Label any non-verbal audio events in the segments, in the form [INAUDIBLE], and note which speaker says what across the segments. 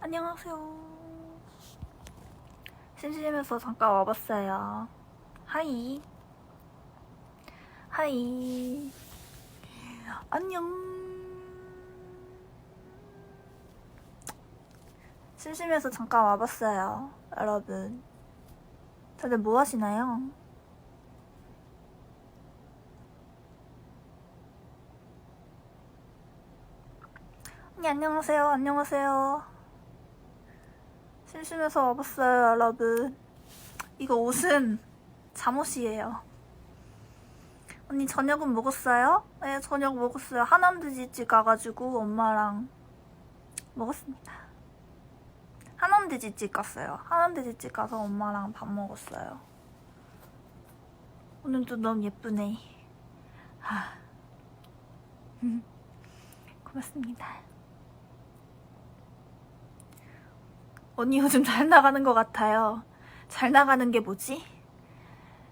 Speaker 1: 안녕하세요. 심심해서 잠깐 와봤어요. 하이. 하이. 안녕. 심심해서 잠깐 와봤어요. 여러분. 다들 뭐 하시나요? 네, 안녕하세요. 안녕하세요. 심심해서 와봤어요, 여러분. 이거 옷은 잠옷이에요. 언니 저녁은 먹었어요? 네, 저녁 먹었어요. 하남돼지집 가가지고 엄마랑 먹었습니다. 하남돼지집 갔어요. 하남돼지집 가서 엄마랑 밥 먹었어요. 오늘도 너무 예쁘네. 하. 고맙습니다. 언니 요즘 잘 나가는 것 같아요. 잘 나가는 게 뭐지?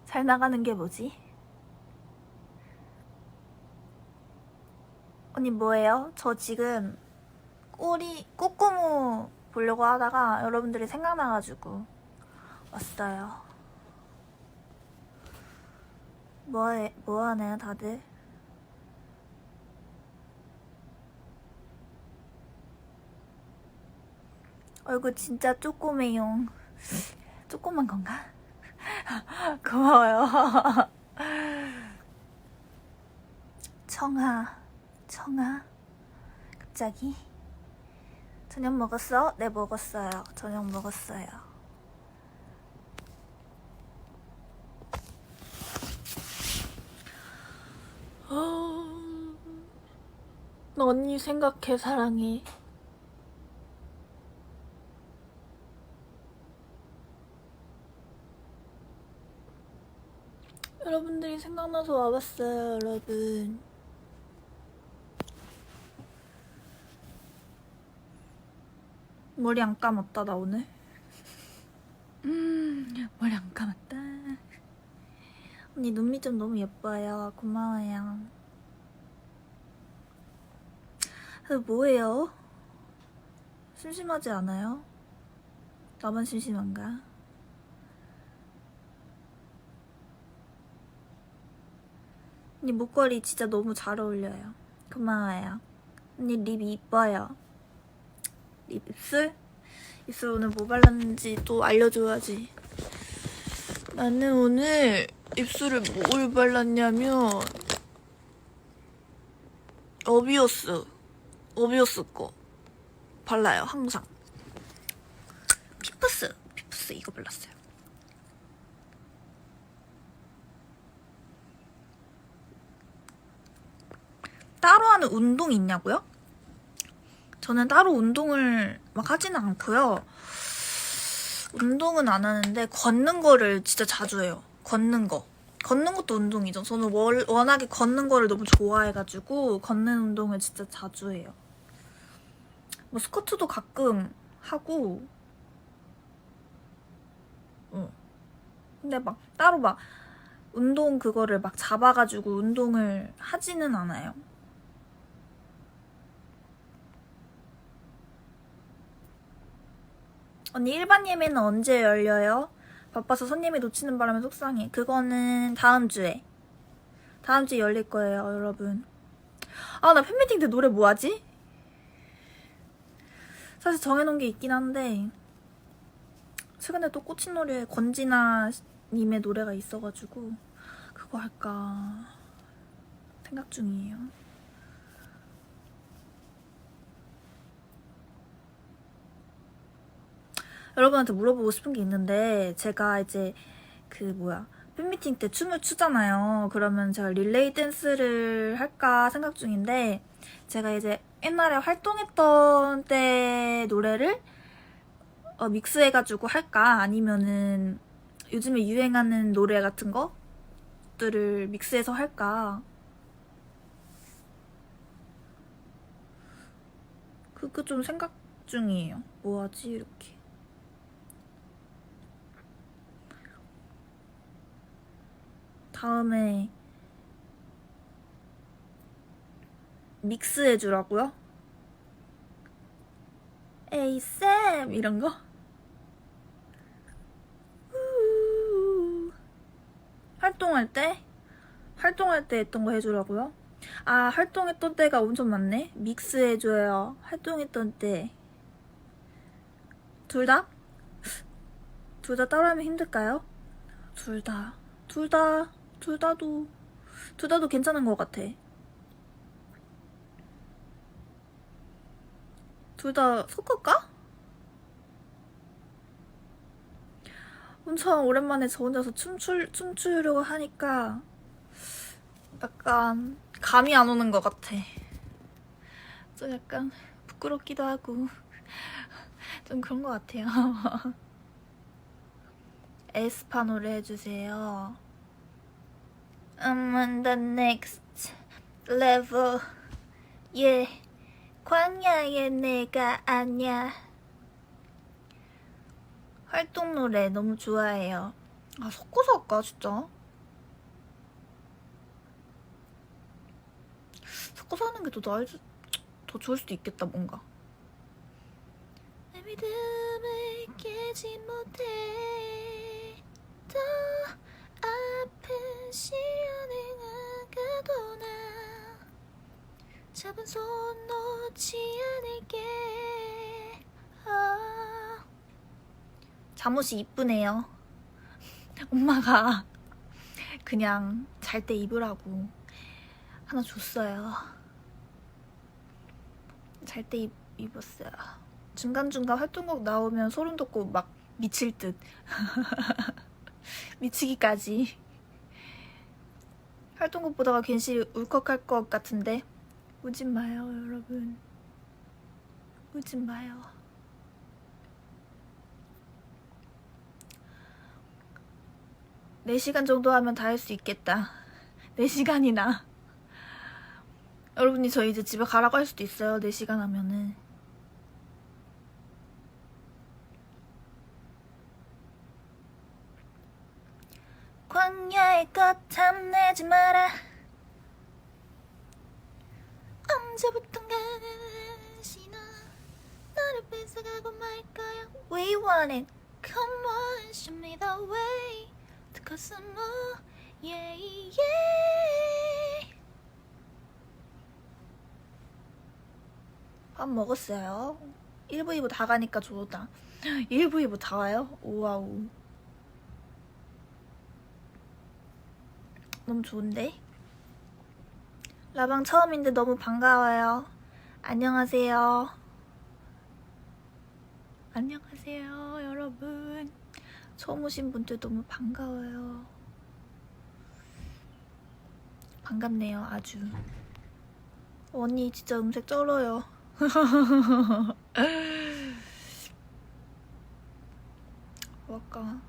Speaker 1: 잘 나가는 게 뭐지? 언니 뭐예요? 저 지금 꼬리 꼬꼬무 보려고 하다가 여러분들이 생각나가지고 왔어요. 뭐해 뭐 하네요 다들? 얼굴 진짜 쪼꼬매용. 쪼꼬만 건가? [LAUGHS] 고마워요. [LAUGHS] 청아, 청아. 갑자기? 저녁 먹었어? 네, 먹었어요. 저녁 먹었어요. 어, 나 언니 생각해, 사랑해. 여러분들이 생각나서 와봤어요, 여러분. 머리 안 감았다, 나 오늘. 음, 머리 안 감았다. 언니 눈밑 좀 너무 예뻐요. 고마워요. 그 뭐예요? 심심하지 않아요? 나만 심심한가? 언니 목걸이 진짜 너무 잘 어울려요. 고마워요. 언니 립 이뻐요. 립 입술? 입술 오늘 뭐 발랐는지 또 알려줘야지. 나는 오늘 입술에 뭘 발랐냐면 어비오스 어비오스 거 발라요 항상. 피프스 피프스 이거 발랐어요. 따로 하는 운동 있냐고요? 저는 따로 운동을 막 하지는 않고요. 운동은 안 하는데 걷는 거를 진짜 자주 해요. 걷는 거. 걷는 것도 운동이죠. 저는 월, 워낙에 걷는 거를 너무 좋아해가지고 걷는 운동을 진짜 자주 해요. 뭐 스쿼트도 가끔 하고, 응. 근데 막 따로 막 운동 그거를 막 잡아가지고 운동을 하지는 않아요. 언니 일반 예매는 언제 열려요? 바빠서 손님이 놓치는 바람에 속상해. 그거는 다음 주에. 다음 주에 열릴 거예요, 여러분. 아, 나 팬미팅 때 노래 뭐 하지? 사실 정해놓은 게 있긴 한데, 최근에 또 꽂힌 노래 권진아 님의 노래가 있어가지고, 그거 할까 생각 중이에요. 여러분한테 물어보고 싶은 게 있는데 제가 이제 그 뭐야 팬미팅 때 춤을 추잖아요. 그러면 제가 릴레이 댄스를 할까 생각 중인데 제가 이제 옛날에 활동했던 때 노래를 어, 믹스해가지고 할까 아니면은 요즘에 유행하는 노래 같은 것들을 믹스해서 할까 그거 좀 생각 중이에요. 뭐 하지 이렇게. 다음에 믹스 해 주라고요? 에이 쌤 이런 거? 우. 활동할 때? 활동할 때 했던 거 해주라고요? 아 활동했던 때가 엄청 많네 믹스 해줘요 활동했던 때 둘 다? 둘 다 따로 하면 힘들까요? 둘 다. 둘 다. 둘 다도. 둘 다도 괜찮은 것 같아. 둘 다 섞을까? 엄청 오랜만에 저 혼자서 춤출, 춤추려고 하니까 약간 감이 안 오는 것 같아. 좀 약간 부끄럽기도 하고 [LAUGHS] 좀 그런 것 같아요. [LAUGHS] 에스파 노래 해주세요. I'm on the next level. Yeah. 광야의 내가 아냐. 활동 노래 너무 좋아해요. 아, 섞어서 할까, 진짜? 섞어서 하는 게 더 나을, 수- 더 좋을 수도 있겠다, 뭔가. 내 믿음을 깨지 못해 더 잡은 손 놓지 않을게 아. 잠옷이 이쁘네요 [LAUGHS] 엄마가 그냥 잘 때 입으라고 하나 줬어요 잘 때 입었어요 중간중간 활동곡 나오면 소름 돋고 막 미칠 듯. [LAUGHS] 미치기까지. 활동곡 보다가 괜시 울컥할 것 같은데. 우진 마요, 여러분. 우진 마요. 네시간 정도 하면 다 할 수 있겠다. 4시간이나. 여러분이 저 이제 집에 가라고 할 수도 있어요. 4시간 하면은. 광야의 꽃 탐내지 마라 언제부턴가는 신호 너를 뺏어가고 말 거야 We want it Come on show me the way cause some more Yeah yeah 밥 먹었어요 1부 2부 다 가니까 좋다 1부 2부 다 와요? 오와우 너무 좋은데? 라방 처음인데 너무 반가워요. 안녕하세요. 안녕하세요, 여러분. 처음 오신 분들 너무 반가워요. 반갑네요, 아주. 언니 진짜 음색 쩔어요. [LAUGHS] 뭐할까?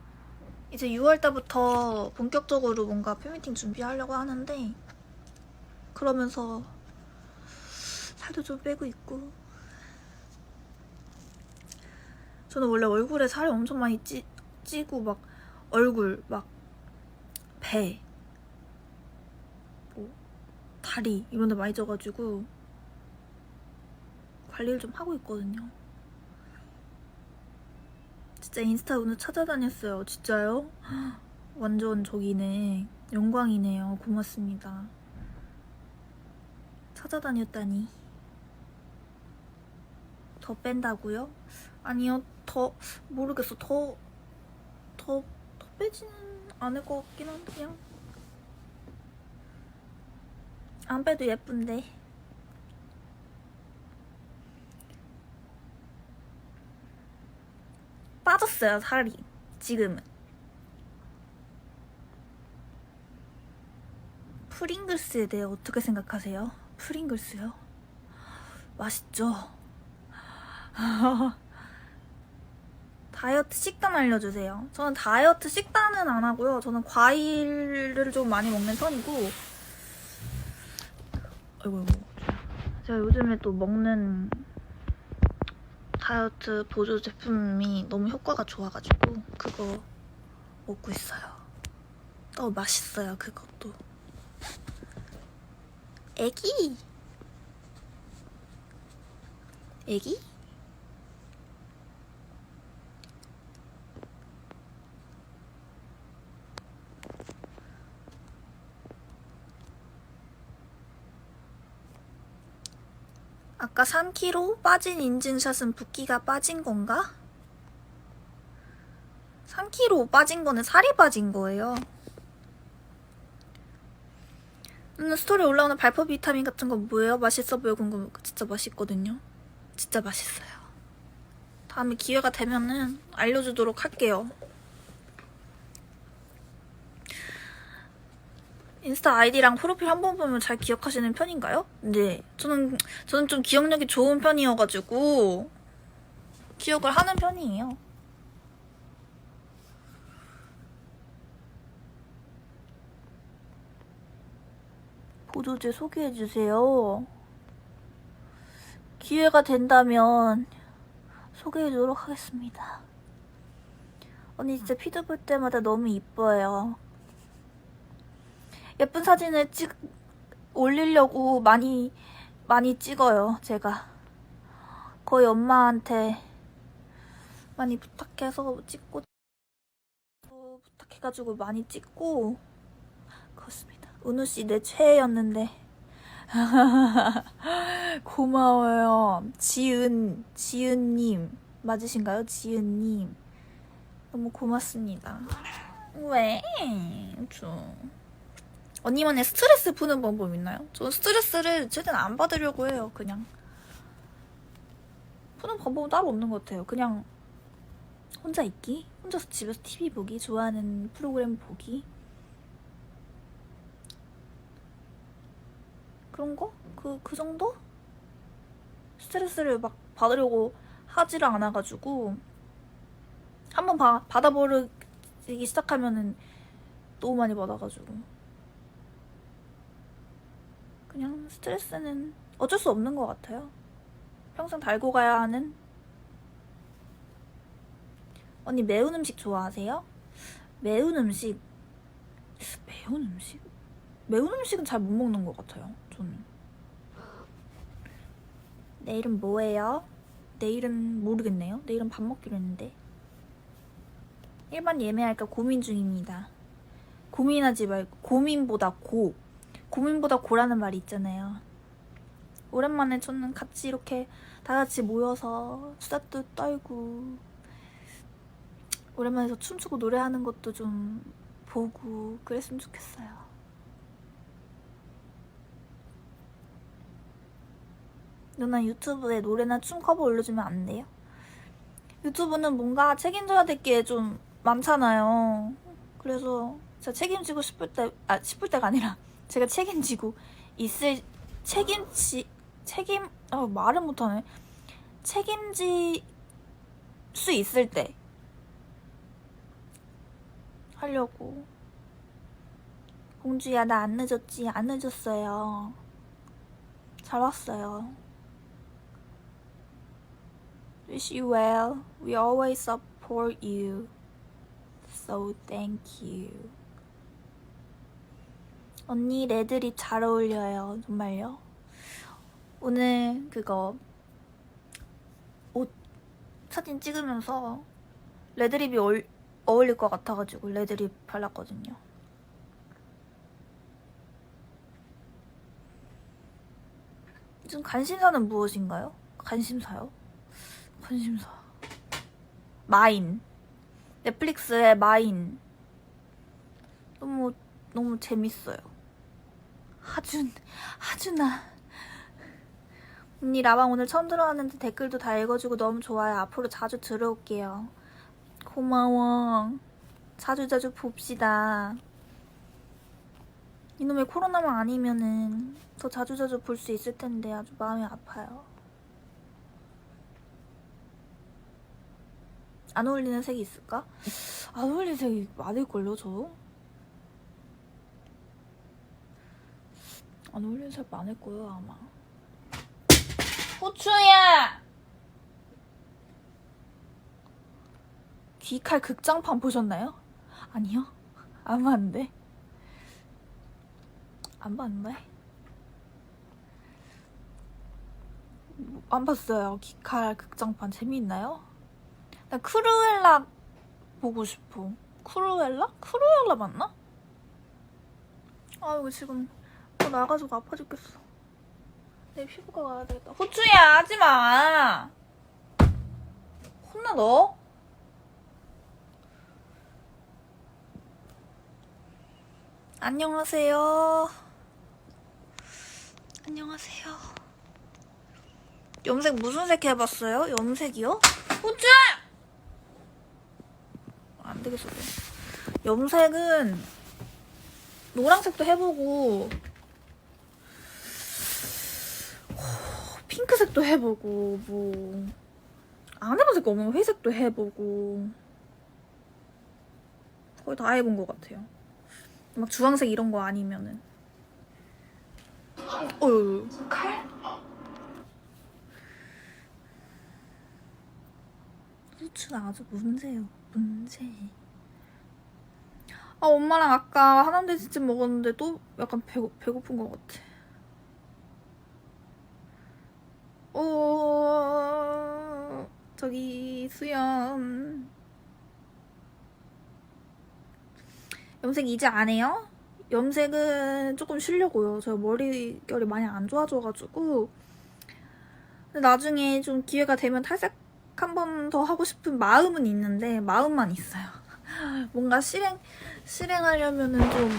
Speaker 1: 이제 6월달부터 본격적으로 뭔가 팬미팅 준비하려고 하는데 그러면서 살도 좀 빼고 있고 저는 원래 얼굴에 살이 엄청 많이 찌, 찌고 막 얼굴 막 배, 뭐 다리 이런 데 많이 쪄가지고 관리를 좀 하고 있거든요. 진짜 인스타 오늘 찾아다녔어요. 진짜요? [GASPS] 완전 저기네. 영광이네요. 고맙습니다. 찾아다녔다니. 더 뺀다고요? 아니요. 더 모르겠어. 더 더, 더 빼지는 않을 것 같긴 한데 그냥 안 빼도 예쁜데. 빠졌어요, 살이. 지금은. 프링글스에 대해 어떻게 생각하세요? 프링글스요? 맛있죠? [LAUGHS] 다이어트 식단 알려주세요. 저는 다이어트 식단은 안 하고요. 저는 과일을 좀 많이 먹는 편이고. 아이고. 제가 요즘에 또 먹는 다이어트 보조 제품이 너무 효과가 좋아가지고 그거 먹고 있어요. 너무 맛있어요 그것도. 애기. 애기? 아까 3kg 빠진 인증샷은 붓기가 빠진 건가? 3kg 빠진 거는 살이 빠진 거예요. 오늘 스토리 올라오는 발포 비타민 같은 거 뭐예요? 맛있어 보여 궁금. 진짜 맛있거든요. 진짜 맛있어요. 다음에 기회가 되면은 알려주도록 할게요. 인스타 아이디랑 프로필 한 번 보면 잘 기억하시는 편인가요? 네. 저는, 저는 좀 기억력이 좋은 편이어가지고, 기억을 하는 편이에요. 보조제 소개해주세요. 기회가 된다면 소개해주도록 하겠습니다. 언니 진짜 피드 볼 때마다 너무 이뻐요. 예쁜 사진을 찍 올리려고 많이 많이 찍어요. 제가 거의 엄마한테 많이 부탁해서 찍고 부탁해가지고 많이 찍고 그렇습니다. 은우 씨 내 최애였는데 [LAUGHS] 고마워요. 지은 지은님 맞으신가요? 지은님 너무 고맙습니다. 왜? 저 언니만의 스트레스 푸는 방법 있나요? 저는 스트레스를 최대한 안 받으려고 해요. 그냥 푸는 방법은 따로 없는 것 같아요. 그냥 혼자 있기, 혼자서 집에서 TV 보기, 좋아하는 프로그램 보기 그런 거? 그, 그 정도? 스트레스를 막 받으려고 하지를 않아가지고 한번 받아버리기 시작하면은 너무 많이 받아가지고 그냥 스트레스는 어쩔 수 없는 것 같아요. 평생 달고 가야 하는. 언니 매운 음식 좋아하세요? 매운 음식 매운 음식 매운 음식은 잘 못 먹는 것 같아요. 저는. 내일은 뭐예요? 내일은 모르겠네요. 내일은 밥 먹기로 했는데. 일반 예매할까 고민 중입니다. 고민하지 말고 고민보다 고. 고민보다 고라는 말이 있잖아요. 오랜만에 저는 같이 이렇게 다 같이 모여서 수다도 떨고 오랜만에 저 춤추고 노래하는 것도 좀 보고 그랬으면 좋겠어요. 누나 유튜브에 노래나 춤 커버 올려주면 안 돼요? 유튜브는 뭔가 책임져야 될 게 좀 많잖아요. 그래서 제가 책임지고 싶을 때, 아, 싶을 때가 아니라 [LAUGHS] 제가 책임지고 있을 책임지 책임 아 말을 못하네. 책임지 수 있을 때 하려고. 공주야 나 안 늦었지? 안 늦었어요. 잘 왔어요 wish you well we always support you so thank you 언니 레드립 잘 어울려요. 정말요. 오늘 그거 옷 사진 찍으면서 레드립이 어울, 어울릴 것 같아가지고 레드립 발랐거든요. 지금 관심사는 무엇인가요? 관심사요? 관심사. 마인. 넷플릭스의 마인. 너무, 너무 재밌어요. 하준, 하준아. 언니 라방 오늘 처음 들어왔는데 댓글도 다 읽어주고 너무 좋아요. 앞으로 자주 들어올게요. 고마워. 자주 자주 봅시다. 이놈의 코로나만 아니면은 더 자주 자주 볼 수 있을 텐데 아주 마음이 아파요. 안 어울리는 색이 있을까? 안 어울리는 색이 많을걸요, 저? 안 어울리는 색 많을 거예요 아마 후추야 귀칼 극장판 보셨나요? 아니요. 안 봤는데. 안 봤는데. 안 봤어요. 귀칼 극장판 재미있나요? 나 크루엘라 보고 싶어. 크루엘라? 크루엘라 맞나? 아 이거 지금 또 나가지고 아파 죽겠어. 내 피부과 가야 되겠다. 후추야 하지 마. 혼나 너? 안녕하세요. 안녕하세요. 염색 무슨 색 해봤어요? 염색이요? 후추! 안 되겠어. 그래. 염색은 노란색도 해보고 핑크색도 해보고 뭐 안 해본 색 없는 거 회색도 해보고 거의 다 해본 것 같아요. 막 주황색 이런 거 아니면은 어유 칼? 후추가 아주 문제요 문제. 아 엄마랑 아까 하남돼지집 먹었는데 또 약간 배고, 배고픈 것 같아. 오 저기 수연 염색 이제 안 해요? 염색은 조금 쉬려고요. 저 머릿결이 많이 안 좋아져가지고 근데 나중에 좀 기회가 되면 탈색 한 번 더 하고 싶은 마음은 있는데 마음만 있어요. [LAUGHS] 뭔가 실행 실행하려면은 좀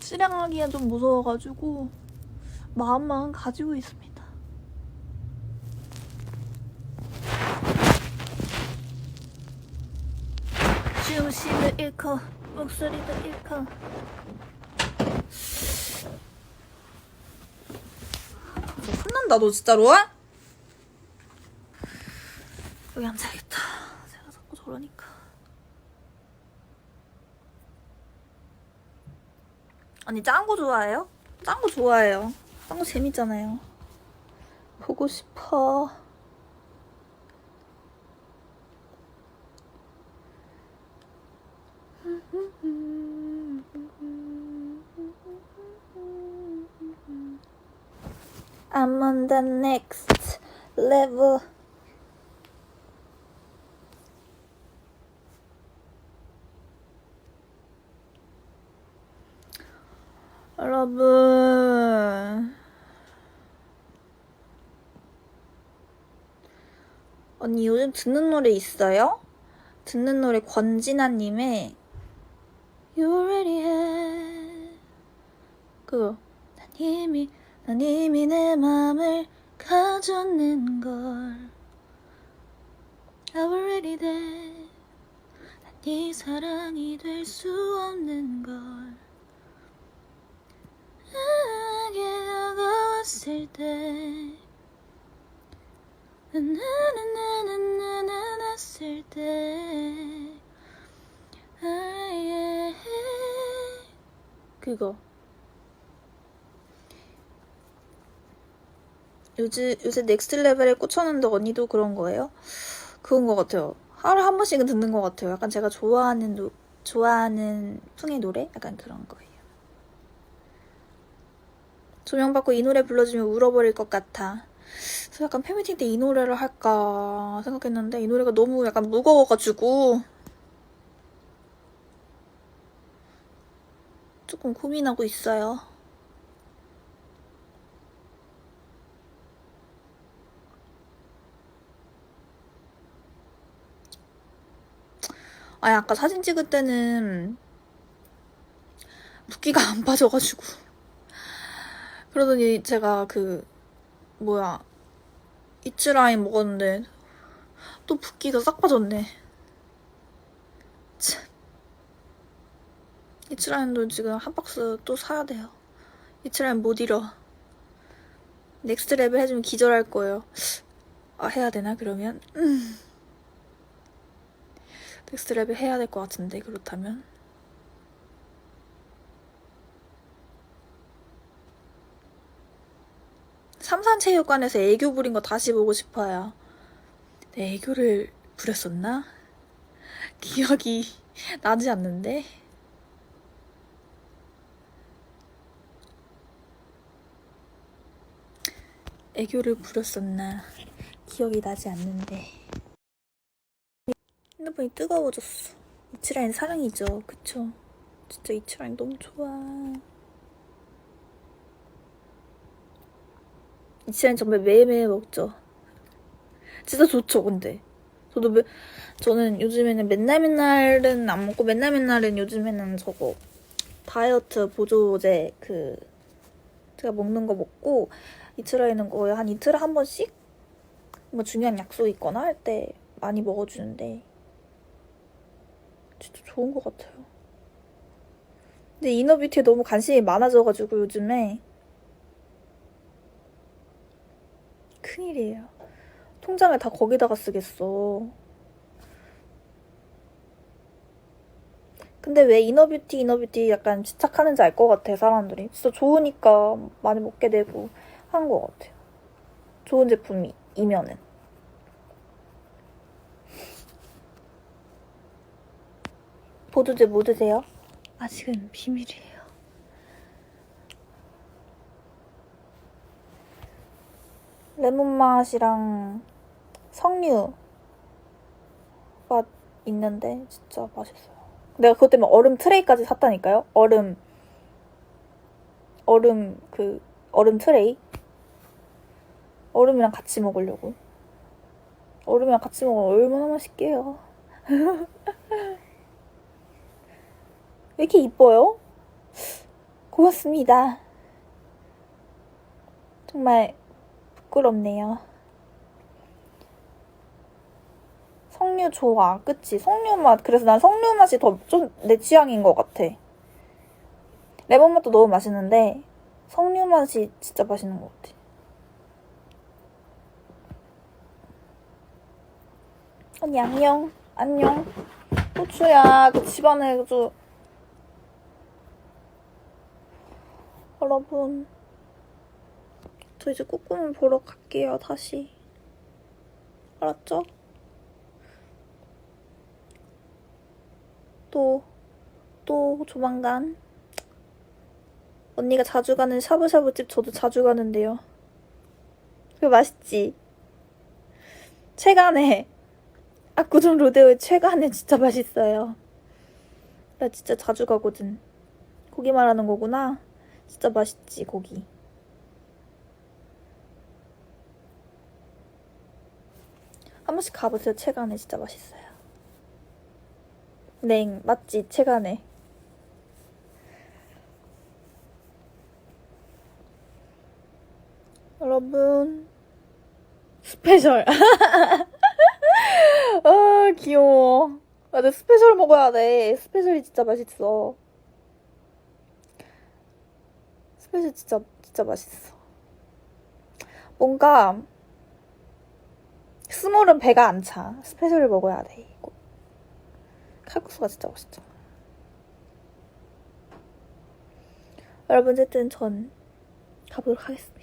Speaker 1: 실행하기가 좀 무서워가지고 마음만 가지고 있습니다. 중심을 잃고 목소리도 잃고 너 혼난다 너 진짜로? 여기 앉아야겠다 제가 자꾸 저러니까 언니 짠 거 좋아해요? 짠 거 좋아해요 짠 거 재밌잖아요 보고 싶어 I'm on the next level. 여러분. 언니 요즘 듣는 노래 있어요? 듣는 노래 권진아님의 You already had 그거. 난 이미 난 이미 내 맘을 가졌는 걸. I'm already there 난네 사랑이 될 수 없는 걸 다가왔을 때 나나나나나나 났을 때 아예 그거 요즘 요새 넥스트 레벨에 꽂혔는데 언니도 그런 거예요? 그런 것 같아요. 하루에 한 번씩은 듣는 것 같아요. 약간 제가 좋아하는 노, 좋아하는 풍의 노래? 약간 그런 거예요. 조명 받고 이 노래 불러주면 울어버릴 것 같아. 그래서 약간 팬미팅 때 이 노래를 할까 생각했는데 이 노래가 너무 약간 무거워가지고 조금 고민하고 있어요. 아니 아까 사진 찍을 때는 붓기가 안 빠져가지고 그러더니 제가 그 뭐야 이츠라인 먹었는데 또 붓기가 싹 빠졌네. 참. 이츠라인도 지금 한 박스 또 사야 돼요. 이츠라인 못 잃어. 넥스트 레벨 해주면 기절할 거예요. 아 해야 되나 그러면? 음. 넥스트 레벨 해야 될 것 같은데 그렇다면 삼산체육관에서 애교 부린 거 다시 보고 싶어요. 내 애교를 부렸었나? 기억이 [LAUGHS] 나지 않는데. 애교를 부렸었나 기억이 나지 않는데. 핸드폰이 뜨거워졌어. 이치라인 사랑이죠. 그쵸? 진짜 이치라인 너무 좋아. 이치라인 정말 매일매일 먹죠. 진짜 좋죠, 근데. 저도 매, 저는 요즘에는 맨날 맨날은 안 먹고 맨날 맨날은 요즘에는 저거 다이어트 보조제 그 제가 먹는 거 먹고 이틀에는 거의 한 이틀에 한 번씩 뭐 중요한 약속 있거나 할 때 많이 먹어주는데 진짜 좋은 것 같아요. 근데 이너뷰티에 너무 관심이 많아져가지고 요즘에 큰일이에요. 통장을 다 거기다가 쓰겠어. 근데 왜 이너뷰티 이너뷰티 약간 집착하는지 알 것 같아 사람들이 진짜 좋으니까 많이 먹게 되고 한 것 같아요 좋은 제품이면은 보조제 뭐 드세요? 아직은 비밀이에요 레몬 맛이랑 석류 맛 있는데 진짜 맛있어요 내가 그것 때문에 얼음 트레이까지 샀다니까요. 얼음 얼음 그 얼음 트레이 얼음이랑 같이 먹으려고. 얼음이랑 같이 먹으면 얼마나 맛있게요. [LAUGHS] 왜 이렇게 이뻐요? 고맙습니다. 정말 부끄럽네요. 석류 좋아. 그치? 석류 맛. 그래서 난 석류 맛이 더 좀 내 취향인 것 같아. 레몬 맛도 너무 맛있는데 석류 맛이 진짜 맛있는 것 같아. 언니 안녕. 안녕. 호추야. 그 집안에 아주 여러분 저 이제 꼬꼬문 보러 갈게요 다시 알았죠? 또, 또 조만간 언니가 자주 가는 샤브샤브집 저도 자주 가는데요. 그거 맛있지? 최간에 압구정 로데오의 최간에 진짜 맛있어요. 나 진짜 자주 가거든. 고기 말하는 거구나. 진짜 맛있지 고기. 한 번씩 가보세요. 최간에 진짜 맛있어요. 냉 맞지? 체간에. 여러분. 스페셜. [LAUGHS] 아 귀여워. 맞아 스페셜 먹어야 돼. 스페셜이 진짜 맛있어. 스페셜 진짜 진짜 맛있어. 뭔가 스몰은 배가 안 차 스페셜을 먹어야 돼 이거. 칼국수가 진짜 맛있죠. 여러분 어쨌든 전 가보도록 하겠습니다.